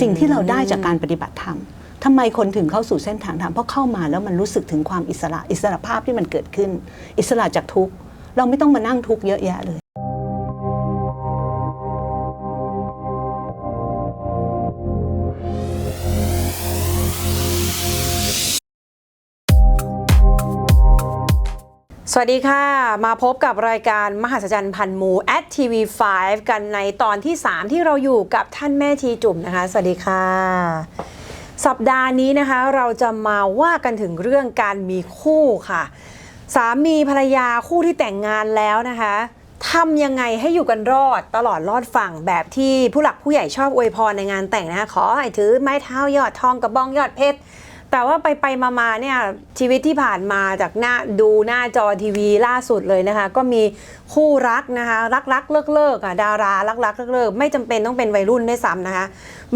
สิ่งที่เราได้จากการปฏิบัติธรรมทำไมคนถึงเข้าสู่เส้นทางธรรมเพราะเข้ามาแล้วมันรู้สึกถึงความอิสระอิสระภาพที่มันเกิดขึ้น อิสระจากทุกข์เราไม่ต้องมานั่งทุกข์เยอะแยะเลย สวัสดีค่ะ มาพบกับรายการมหัศจรรย์พันหมู at TV5 กันในตอนที่ 3 ที่เราอยู่กับท่านแม่ทีจุ่มนะคะ สวัสดีค่ะ สัปดาห์นี้นะคะเราจะมาว่ากันถึงเรื่องการมีคู่ค่ะ สามีภรรยาคู่ที่แต่งงานแล้วนะคะทำยังไงให้อยู่กันรอดตลอดรอดฝั่งแบบที่ผู้หลักผู้ใหญ่ชอบอวยพรในงานแต่งนะคะขอให้ถือไม้เท้ายอดทองกระบองยอดเพชร แต่ว่าไปไปมามาเนี่ยชีวิตที่ผ่านมาจากหน้าดูหน้าจอทีวีล่าสุดเลยนะคะ ก็มีคู่รักนะคะ รักรักเลิกเลิกอะดารารักรักเลิกเลิกไม่จำเป็นต้องเป็นวัยรุ่นด้วยซ้ำนะคะ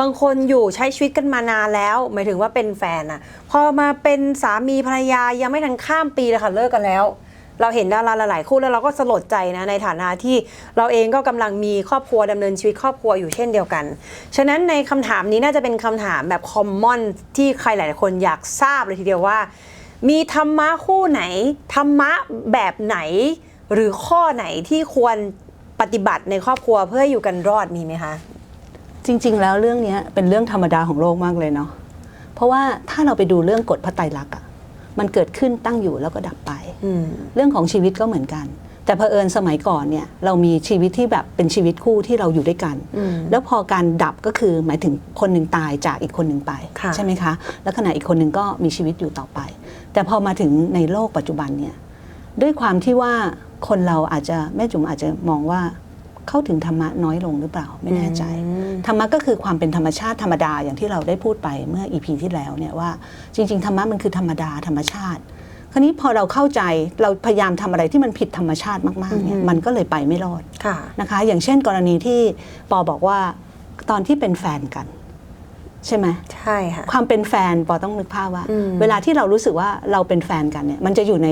บางคนอยู่ใช้ชีวิตกันมานานแล้ว หมายถึงว่าเป็นแฟนอะพอมาเป็นสามีภรรยายังไม่ทันข้ามปีเลยค่ะเลิกกันแล้ว เราเห็นดาราหลายๆคู่แล้วเราก็สลดใจนะในฐานะที่เราเองก็กำลังมีครอบครัวดำเนินชีวิตครอบครัวอยู่เช่นเดียวกัน ฉะนั้นในคำถามนี้น่าจะเป็นคำถามแบบคอมมอนที่ใครหลายคนอยากทราบเลยทีเดียวว่า มีธรรมะคู่ไหนธรรมะแบบไหน หรือข้อไหนที่ควรปฏิบัติในครอบครัวเพื่ออยู่กันรอดมีไหมคะจริง ๆ แล้วเรื่องนี้เป็นเรื่องธรรมดาของโลกมากเลยเนาะเพราะว่าถ้าเราไปดูเรื่องกฎพระไตรลักษณ์อะมันเกิดขึ้นตั้งอยู่แล้วก็ดับไป เรื่องของชีวิตก็เหมือนกัน แต่เผอิญสมัยก่อนเนี่ยเรามีชีวิตที่แบบเป็นชีวิตคู่ที่เราอยู่ด้วยกันอืมแล้วพอการดับก็คือหมายถึงคนหนึ่งตายจากอีกคนหนึ่งไปค่ะใช่ไหมคะ แล้วขณะอีกคนหนึ่งก็มีชีวิตอยู่ต่อไป แต่พอมาถึงในโลกปัจจุบันเนี่ยด้วยความที่ว่าคนเราอาจจะแม่จุ๋มอาจจะมองว่าเข้าถึงธรรมะน้อยลงหรือเปล่าไม่แน่ใจอืมธรรมะก็คือความเป็นธรรมชาติธรรมดาอย่างที่เราได้พูดไปเมื่ออีพีที่แล้วเนี่ยว่าจริง ๆ ธรรมะมันคือธรรมดาธรรมชาติ คราวนี้พอเราเข้าใจเราพยายามทำอะไรที่มันผิดธรรมชาติมากๆเนี่ยอืมมันก็เลยไปไม่รอดค่ะนะคะ อย่างเช่นกรณีที่ปอบอกว่าตอนที่เป็นแฟนกัน ใช่ไหมใช่ค่ะความเป็นแฟนปอต้องนึกภาพว่าอืมเวลาที่เรารู้สึกว่าเราเป็นแฟนกันเนี่ยมันจะอยู่ใน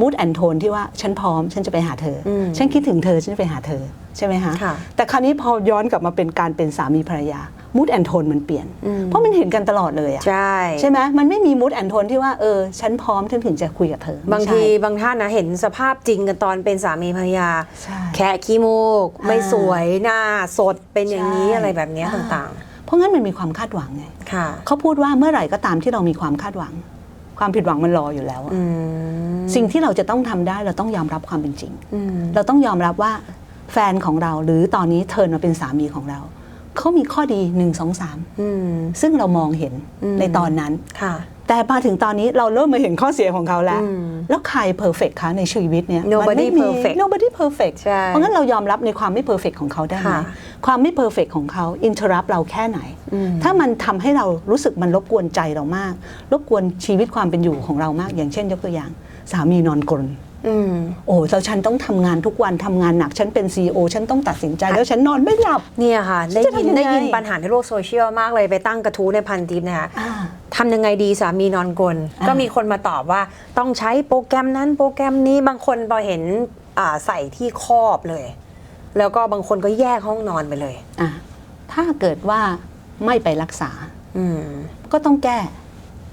มูดแอนโทนที่ว่าฉันพร้อม ฉันจะไปหาเธออมฉันคิดถึงเธอ ฉันจะไปหาเธอ ใช่ไหมคะค่ะแต่คราวนี้พอย้อนกลับมาเป็นการเป็นสามีภรรยา มูดแอนโทนมันเปลี่ยนอืมเพราะมันเห็นกันตลอดเลยอะใช่ใช่ไหมมันไม่มีมูดแอนโทนที่ว่าเออฉันพร้อมฉันถึงจะคุยกับเธอไม่บางใช่ทีบางท่านนะเห็นสภาพจริงกันตอนเป็นสามีภรรยาใช่แค่ขี้มูกอ่าไม่สวยหน้าสดเป็นอย่างนี้ใช่อะไรแบบเนี้ยอ่าต่างเพราะงั้นมันมีความคาดหวังไงๆค่ะเขาพูดว่าเมื่อไหร่ก็ตามที่เรามีความคาดหวัง ความผิดหวังมันรออยู่แล้วอะอืมสิ่งที่เราจะต้องทำได้เราต้องยอมรับความเป็นจริงอืมเราต้องยอมรับว่าแฟนของเราหรือตอนนี้เทิร์นมาเป็นสามีของเรา เขามีข้อดี 1 2 3อืมซึ่งเรามองเห็นอืมในตอนนั้นค่ะแต่มาถึงตอนนี้เราเริ่มมาเห็นข้อเสียของเขาแล้วอืมแล้วใครเพอร์เฟกคะในชีวิตเนี่ย Nobody มันไม่มี perfect nobody perfect ใช่เพราะงั้นเรายอมรับในความไม่เพอร์เฟกของเขาได้ไหมค่ะความไม่เพอร์เฟกของเขาอินเทอร์รับเราแค่ไหนอืมถ้ามันทำให้เรารู้สึกมันรบกวนใจเรามาก รบกวนชีวิตความเป็นอยู่ของเรามาก อย่างเช่นยกตัวอย่าง สามีนอนกรนอืม โอ้แล้วฉันต้องทำงานทุกวันทำงานหนัก ฉันเป็นซีอฉันต้องตัดสินใจ แล้วฉันนอนไม่หลับเนี่ยค่ะ ได้จะยินทำยังไงได้ยินปัญหาในโลกโซเชียลมากเลยไปตั้งกระทู้ในพันทิปนะคะอ่าทำยังไงดีสามีนอนกลนอ่าก็มีคนมาตอบว่าต้องใช้โปรแกรมนั้นโปรแกรมนี้บางคนพอเห็นอ่าใส่ที่ครอบเลย แล้วก็บางคนก็แยกห้องนอนไปเลยอะถ้าเกิดว่าไม่ไปรักษาอืมก็ต้องแก้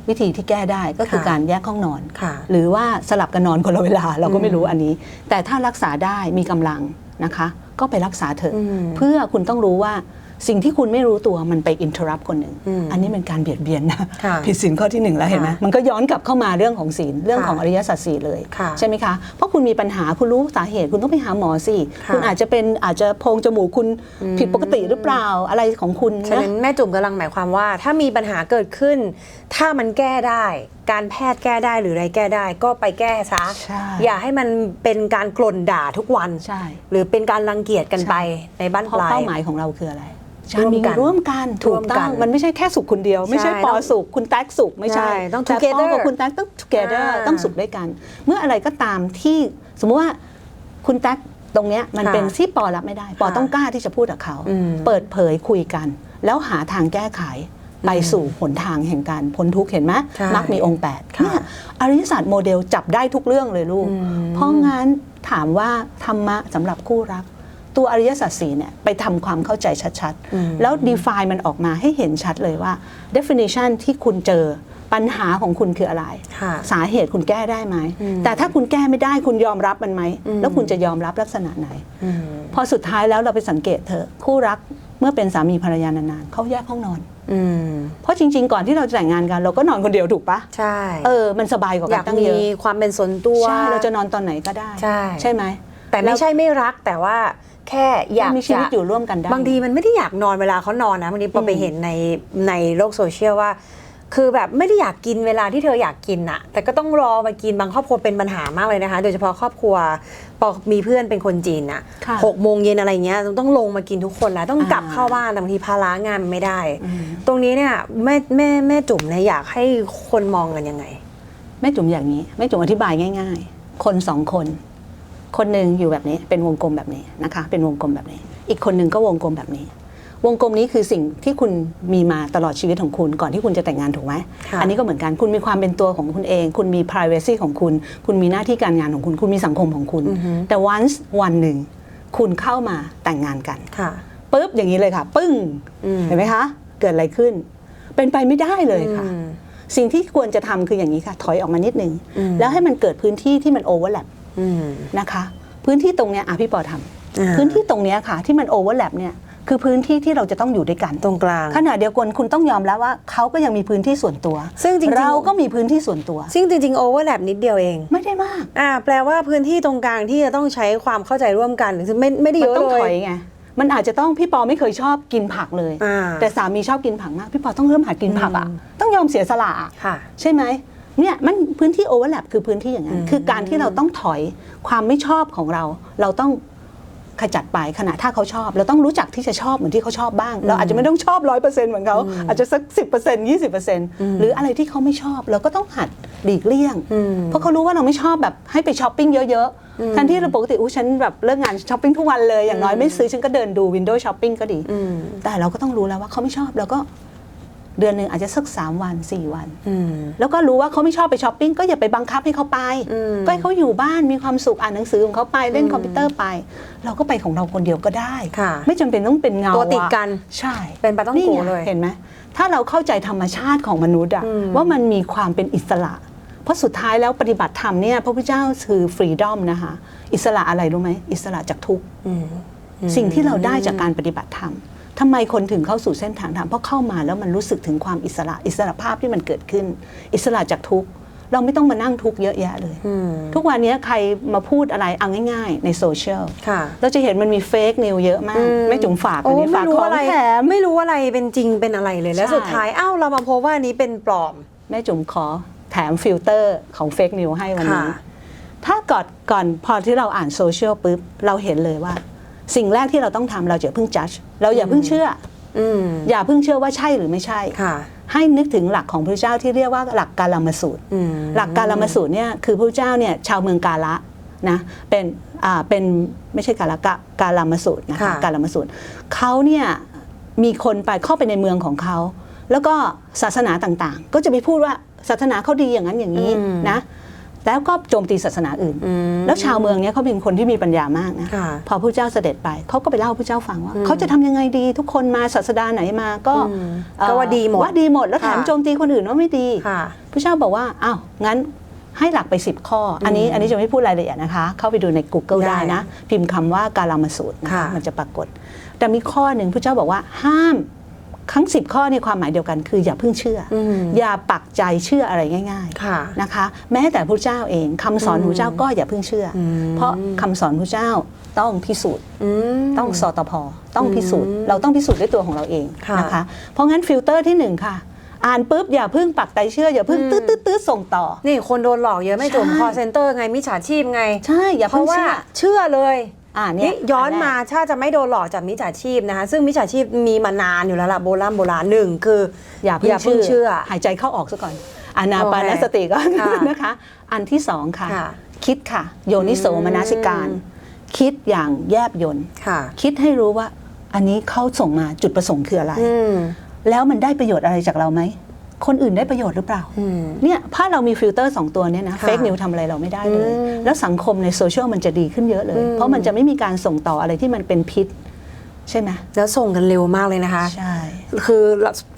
วิธีที่แก้ได้ก็คือค่ะ การแยกห้องนอน ค่ะ หรือว่าสลับกันนอนคนละเวลาเราก็ไม่รู้อืมอันนี้ แต่ถ้ารักษาได้มีกำลังนะคะ ก็ไปรักษาเถอะ อืม เพื่อคุณต้องรู้ว่า สิ่งที่คุณไม่รู้ตัวมันไปอินเทอร์รับคนหนึ่งอืมอันนี้เป็นการเบียดเบียนนะค่ะผิดศีลข้อที่หนึ่งแล้วเห็นไหมค่ะมันก็ย้อนกลับเข้ามาเรื่องของศีลเรื่องค่ะของอริยสัจสี่เลยค่ะใช่ไหมคะเพราะคุณมีปัญหาคุณรู้สาเหตุคุณต้องไปหาหมอสิค่ะคุณอาจจะเป็นอาจจะโพรงจมูกคุณอืมผิดปกติหรือเปล่าอะไรของคุณฉะนะนั้นแม่จุ๋มกำลังหมายความว่า ถ้ามีปัญหาเกิดขึ้น ถ้ามันแก้ได้ การแพทย์แก้ได้หรืออะไรแก้ได้ ก็ไปแก้ซะใช่อย่าให้มันเป็นการกล่นด่าทุกวันใช่หรือเป็นการรังเกียจกันไปในบ้านเพปราะลายเป้าหมายของเราคืออะไร ร่วมกันร่วมกันถูร่กวมต้กัอนงมันไม่ใช่แค่สุขคนเดียว ไม่ใช่ใช่ปอต้องสุขคุณแท็กสุขไม่ใช่ใช่ต้องแต่ป together กับคุณแท็กต้อง together อ่าต้องสุขด้วยกัน เมื่ออะไรก็ตามที่สมมุติว่าคุณแท็กตรงเนี้ยมันค่ะเป็นที่ปอรับไม่ได้ ปอค่ะต้องกล้าที่จะพูดกับเขาอืมเปิดเผยคุยกัน แล้วหาทางแก้ไขไปสู่หนทางแห่งการพ้นทุกข์เห็นไหมใช่มักมีองค์แปดค่ะเนี่ยอริยศาสตร์โมเดลจับได้ทุกเรื่องเลยลูกอืมเพราะงั้นถามว่าธรรมะสำหรับคู่รัก ตัวอริยสัจสี่เนี่ยไปทำความเข้าใจชัดอืมๆแล้ว define มันออกมาให้เห็นชัดเลยว่า definition ที่คุณเจอปัญหาของคุณคืออะไรค่ะสาเหตุคุณแก้ได้ไหมอืมแต่ถ้าคุณแก้ไม่ได้คุณยอมรับมันไหมอืมแล้วคุณจะยอมรับลักษณะไหนอืมพอสุดท้ายแล้วเราไปสังเกตเธอะคู่รักเมื่อเป็นสามีภรรยานานๆเขาแยกห้องนอนอืมเพราะจริง ๆ ก่อนที่เราจะแต่งงานกัน เราก็นอนคนเดียวถูกปะใช่เออมันสบายกว่าอกัยานกตั้งมีเยอะความเป็นส่วนตัวใช่เราจะนอนตอนไหนก็ได้ ใช่ใช่ไหม แต่ไม่ใช่ไม่รักแต่ว่าแค่อยากมีชีวิตจะอยู่ร่วมกันได้บางทีมันไม่ได้อยากนอนเวลาเขานอนนะบางทีพอไปอืมเห็นในในโลกโซเชียลว่า คือแบบไม่ได้อยากกินเวลาที่เธออยากกินอะแต่ก็ต้องรอมากินบางครอบครัวเป็นปัญหามากเลยนะคะ โดยเฉพาะครอบครัวพอมีเพื่อนเป็นคนจีนอะค่ะหกโมงเย็นอะไรเงี้ยต้องลงมากินทุกคนแล้วต้องกลับอ่าเข้าบ้านแต่บางทีภาระงานมันไม่ได้อืมตรงนี้เนี่ยแม่แม่แม่จุ๋มเนี่ยอยากให้คนมองกันยังไง แม่จุ๋มอย่างนี้แม่จุ๋มอธิบายง่าย ๆ คนสองคน คนหนึ่งอยู่แบบนี้เป็นวงกลมแบบนี้นะคะ เป็นวงกลมแบบนี้ อีกคนหนึ่งก็วงกลมแบบนี้ วงกลมนี้คือสิ่งที่คุณมีมาตลอดชีวิตของคุณ ก่อนที่คุณจะแต่งงานถูกไหมค่ะอันนี้ก็เหมือนกันคุณมีความเป็นตัวของคุณเอง คุณมี privacy ของคุณ คุณมีหน้าที่การงานของคุณ คุณมีสังคมของคุณอือฮึแต่ once วันหนึ่งคุณเข้ามาแต่งงานกันค่ะปุ๊บอย่างนี้เลยค่ะ ปึ้งอืมเห็นไหมคะ เกิดอะไรขึ้น เป็นไปไม่ได้เลยค่ะอืมสิ่งที่ควรจะทำคืออย่างนี้ค่ะ ถอยออกมานิดนึงอืมแล้วให้มันเกิดพื้นที่ที่มันโอเวอร์แลปอืม นะคะ พื้นที่ตรงเนี้ยอะพี่ปอทำอ่าพื้นที่ตรงเนี้ยค่ะ ที่มันโอเวอร์แลปเนี่ยคือพื้นที่ที่เราจะต้องอยู่ด้วยกันตรงกลางขณะเดียวกันคุณต้องยอมแล้วว่าเขาก็ยังมีพื้นที่ส่วนตัว ซึ่งจริงๆเราก็มีพื้นที่ส่วนตัว ซึ่งจริงๆโอเวอร์แลปนิดเดียวเอง ไม่ได้มาก อ่า แปลว่าพื้นที่ตรงกลางที่จะต้องใช้ความเข้าใจร่วมกันคือไม่ไม่ได้มัเยอะต้องเลถอยยไงมันอาจจะต้องพี่ปอไม่เคยชอบกินผักเลยอ่าแต่สามีชอบกินผักมาก พี่ปอต้องเริ่มหัดกินผักอะอืมต้องยอมเสียสละอะค่ะใช่ไหม เนี่ยมันพื้นที่โอเวอร์แลปคือพื้นที่อย่างนั้นอืมคือการที่เราต้องถอยความไม่ชอบของเรา เราต้องขจัดไปขณะถ้าเขาชอบ เราต้องรู้จักที่จะชอบเหมือนที่เขาชอบบ้าง เราอาจจะไม่ต้องชอบร้อยเปอร์เซ็นต์เหมือนเขาอาจจะสักสิบเปอร์เซ็นต์ยี่สิบเปอร์เซ็นต์หรืออะไรที่เขาไม่ชอบ เราก็ต้องหัดหลีกเลี่ยงอืมเพราะเขารู้ว่าเราไม่ชอบแบบให้ไปช้อปปิ้งเยอะๆแทนที่เราปกติอู้ฉันแบบเลิกงานช้อปปิ้งทุกวันเลยอย่างน้อยไม่ซื้อฉันก็เดินดูวินโดว์ช้อปปิ้งก็ดีอืมแต่เราก็ต้องรู้แล้วว่าเขาไม่ชอบเราก็ เดือนหนึ่งอาจจะสักสามวันสี่วันอืมแล้วก็รู้ว่าเขาไม่ชอบไปช้อปปิ้งก็อย่าไปบังคับให้เขาไปอืมก็ให้เขาอยู่บ้านมีความสุขอ่านหนังสือของเขาไปเล่นคอมพิวเตอร์ไป เราก็ไปของเราคนเดียวก็ได้ค่ะไม่จำเป็นต้องเป็นเงาตัวติดกันอะใช่ เป็นปลาต้องโกไงเลยเห็นไหมถ้าเราเข้าใจธรรมชาติของมนุษย์อะอืมว่ามันมีความเป็นอิสระ เพราะสุดท้ายแล้วปฏิบัติธรรมเนี่ยพระพุทธเจ้าคือฟรีดอมนะคะอิสระอะไรรู้ไหมอิสระจากทุกข์อืมสิ่งที่เราได้จากการปฏิบัติธรรม ทำไมคนถึงเข้าสู่เส้นทางธรรมเพราะเข้ามาแล้วมันรู้สึกถึงความอิสระอิสระภาพที่มันเกิดขึ้น อิสระจากทุกข์เราไม่ต้องมานั่งทุกข์เยอะแยะเลยอืมทุกวันนี้ใครมาพูดอะไรเอาง่าย ๆ ในโซเชียลค่ะเราจะเห็นมันมีเฟกนิวเยอะมากอืมไม่จุ๋มฝากโอ้อันนี้ไม่ฝากรู้ของอะไรแถมไม่รู้อะไรเป็นจริงเป็นอะไรเลย แล้วใช่สุดท้ายอ้าวเรามาพบว่าอันนี้เป็นปลอม แม่จุ๋มขอแถมฟิลเตอร์ของเฟกนิวให้วันนี้ค่ะถ้าก่อนก่อนพอที่เราอ่านโซเชียลปุ๊บเราเห็นเลยว่า สิ่งแรกที่เราต้องทำเราอย่าเพิ่งจัดเราอย่าเพิ่งเชื่ออืมอย่าเพิ่งเชื่อว่าใช่หรือไม่ใช่ค่ะ ให้นึกถึงหลักของพระเจ้าที่เรียกว่าหลักกาลามสูตรอืมหลักกาลามสูตรเนี่ยคือพระเจ้าเนี่ยชาวเมืองกาละนะเป็นอ่าเป็นไม่ใช่กาละกะกาลามสูตรนะคะค่ะกาลามสูตรเขาเนี่ยมีคนไปเข้าไปในเมืองของเขา แล้วก็ศาสนาต่างๆ ก็จะไปพูดว่าศาสนาเขาดีอย่างนั้นอย่างนี้อืมนะ แล้วก็โจมตีศาสนาอื่นอืมแล้วชาวเมืองเนี่ยเขาเป็นคนที่มีปัญญามากนะค่ะพอพระเจ้าเสด็จไปเขาก็ไปเล่าให้พระเจ้าฟังว่าอืมเขาจะทำยังไงดีทุกคนมาศาสดาไหนมาก็อืมเอ่อก็ว่าดีหมดว่าดีหมด แล้วแถมค่ะโจมตีคนอื่นว่าไม่ดีค่ะพระเจ้าบอกว่าอ้าวงั้นให้หลักไป 10 ข้อ อันนี้อันนี้จะไม่พูดรายละเอียดนะคะ เข้าไปดูใน Google ได้ได้นะ พิมพ์คำว่าการามาสูตรนะคะค่ะมันจะปรากฏ แต่มีข้อหนึ่งพระเจ้าบอกว่าห้าม ทั้ง 10 ข้อในความหมายเดียวกันคืออย่าเพิ่งเชื่ออมอย่าปักใจเชื่ออะไรง่ายค่ะๆนะคะ แม้แต่พระเจ้าเองคำสอนพระเจ้าก็อย่าเพิ่งเชื่ออมเพราะคำสอนพระเจ้าต้องพิสูจน์อืมต้องสตพต้องพิสูจน์อืมเราต้องพิสูจน์ด้วยตัวของเราเองค่ะนะคะเพราะงั้นฟิลเตอร์ที่หนึ่งค่ะอ่านปุ๊บอย่าเพิ่งปักใจเชื่อ อย่าเพิ่งอืมตืดตืดตืดส่งต่อ นี่คนโดนหลอกเยอะไม่จุ่มใช่คอเซ็นเตอร์ไงมิจฉาชีพไง ใช่ อย่าเพเพิ่งราะว่าเชื่อเชื่อเลย อ่าเนี่นี่ยย้อนแรกมาถ้าจะไม่โดนหลอกจากมิจฉาชีพนะคะซึ่งมิจฉาชีพมีมานานอยู่แล้วล่ะโบราณโบราณหนึ่งคืออย่าเพิ่อย่างเพิ่งเชื่อหายใจเข้าออกซะก่อนอานาปานโอเคสติก่อนค่ะ นะคะ อันที่สองค่ะ ค่ะ คิดค่ะ โยนิโสมนสิการ อืม คิดอย่างแยบยนต์ค่ะคิดให้รู้ว่าอันนี้เขาส่งมาจุดประสงค์คืออะไร อืม แล้วมันได้ประโยชน์อะไรจากเราไหม คนอื่นได้ประโยชน์หรือเปล่าอืมเนี่ยถ้าเรามีฟิลเตอร์สองตัวเนี่ยนะค่ะเฟกนิวทำอะไรเราไม่ได้เลยอืมแล้วสังคมในโซเชียลมันจะดีขึ้นเยอะเลยอืมเพราะมันจะไม่มีการส่งต่ออะไรที่มันเป็นพิษใช่ไหมแล้วส่งกันเร็วมากเลยนะคะ ใช่ คือ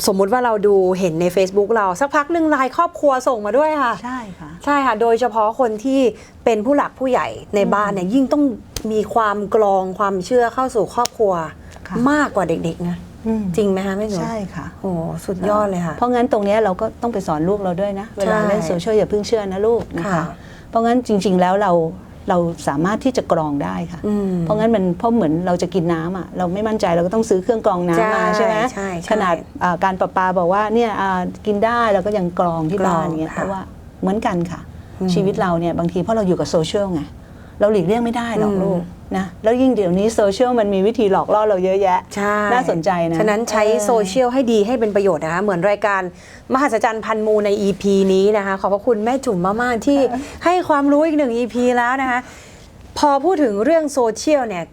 สมมุติว่าเราดูเห็นใน Facebook เราสักพักหนึ่งไลน์ครอบครัวส่งมาด้วยค่ะ ใช่ค่ะ ใช่ค่ะ โดยเฉพาะคนที่เป็นผู้หลักผู้ใหญ่ในบ้านเนี่ยยิ่งต้องมีความกรองความเชื่อเข้าสู่ครอบครัวค่ะมากกว่าเด็กๆนะอืม จริงไหมคะแม่หนูใช่ค่ะโอ้สุดยอดเลยค่ะ เพราะงั้นตรงเนี้ยเราก็ต้องไปสอนลูกเราด้วยนะ เวลาเล่นโซเชียลอย่าเพิ่งเชื่อนะลูกนะคะค่ะเพราะงั้นจริง ๆ แล้วเราเราสามารถที่จะกรองได้ค่ะอืมเพราะงั้นมันเพราะเหมือนเราจะกินน้ำอะเราไม่มั่นใจเราก็ต้องซื้อเครื่องกรองน้ำมาใช่ใช่ไหมใช่ใช่ขนาดอ่าการประปาบอกว่าเนี่ยอ่ากินได้เราก็ยังกรองที่บ้านกรองเงี้ยค่ะเพราะว่าเหมือนกันค่ะอืมชีวิตเราเนี่ยบางทีเพราะเราอยู่กับโซเชียลไง เราหลีกเลี่ยงไม่ได้หรอกอืมลูกนะแล้วยิ่งเดี๋ยวนี้โซเชียลมันมีวิธีหลอกล่อเราเยอะแยะใช่น่าสนใจนะ ฉะนั้นใช้เออโซเชียลให้ดีให้เป็นประโยชน์นะคะ เหมือนรายการมหัศจรรย์พันมูใน EP นี้นะคะ ขอบพระคุณแม่จุ๋มมากๆที่ให้ความรู้อีกหนึ่ง EP แล้วนะคะ พอพูดถึงเรื่องโซเชียลเนี่ย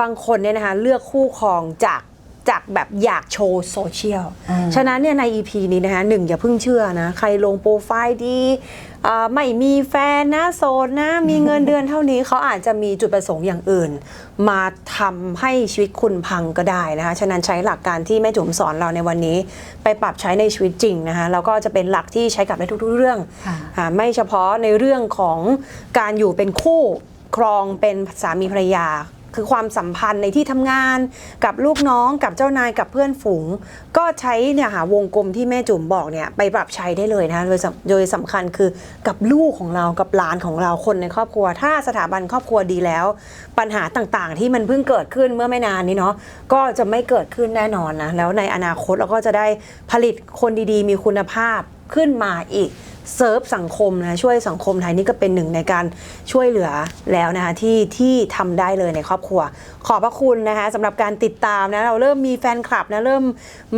บางคนเนี่ยนะคะเลือกคู่ครองจาก จากแบบอยากโชว์โซเชียลอ่าฉะนั้นเนี่ยใน EP นี้นะคะหนึ่งอย่าเพิ่งเชื่อนะ ใครลงโปรไฟล์ดีอ่าไม่มีแฟนนะโสดนะ มีเงินเดือนเท่านี้เขาอาจจะมีจุดประสงค์อย่างอื่น มาทำให้ชีวิตคุณพังก็ได้นะคะ ฉะนั้นใช้หลักการที่แม่จุ๋มสอนเราในวันนี้ ไปปรับใช้ในชีวิตจริงนะคะแล้วก็จะเป็นหลักที่ใช้กับได้ทุก ๆ เรื่องค่ะอ่าไม่เฉพาะในเรื่องของการอยู่เป็นคู่ครองเป็นสามีภรรยา คือความสัมพันธ์ในที่ทำงานกับลูกน้องกับเจ้านายกับเพื่อนฝูง ก็ใช้เนี่ยค่ะวงกลมที่แม่จุ๋มบอกเนี่ยไปปรับใช้ได้เลยนะโดยสำโดยสำคัญคือกับลูกของเรากับหลานของเราคนในครอบครัว ถ้าสถาบันครอบครัวดีแล้ว ปัญหาต่างๆ ที่มันเพิ่งเกิดขึ้นเมื่อไม่นานนี้เนาะก็จะไม่เกิดขึ้นแน่นอนนะแล้วในอนาคตเราก็จะได้ผลิตคนดีๆ มีคุณภาพขึ้นมาอีก เซิร์ฟสังคมนะช่วยสังคมไทยนี่ก็เป็นหนึ่งในการช่วยเหลือแล้วนะคะที่ที่ทำได้เลยในครอบครัว ขอบพระคุณนะคะสำหรับการติดตามนะเราเริ่มมีแฟนคลับนะเริ่ม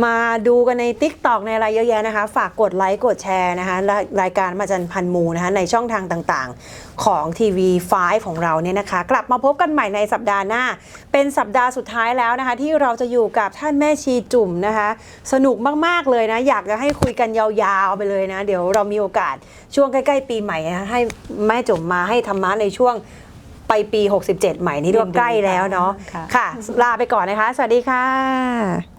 มาดูกันใน t ิ k t o k ในอะไรเยอะแยะนะคะ ฝากกดไลค์กดแชร์นะคะและรายการมาจันพันมูนะคะในช่องทางต่างๆของทีวี5ของเราเนี่ยนะคะ กลับมาพบกันใหม่ในสัปดาห์หน้า เป็นสัปดาห์สุดท้ายแล้วนะคะ ที่เราจะอยู่กับท่านแม่ชีจุ่มนะคะ สนุกมากๆเลยนะอยากจะให้คุยกันยาวๆไปเลยนะ เดี๋ยวเรามีโอกาสช่วงใกล้ ๆ ปีใหม่นะให้แม่จุ่มมาให้ธรรมะในช่วงไปปี 67 ใหม่นี้ด้วยยินดีใกล้แล้วเนาะค่ะค่ะ ลาไปก่อนนะคะ สวัสดีค่ะ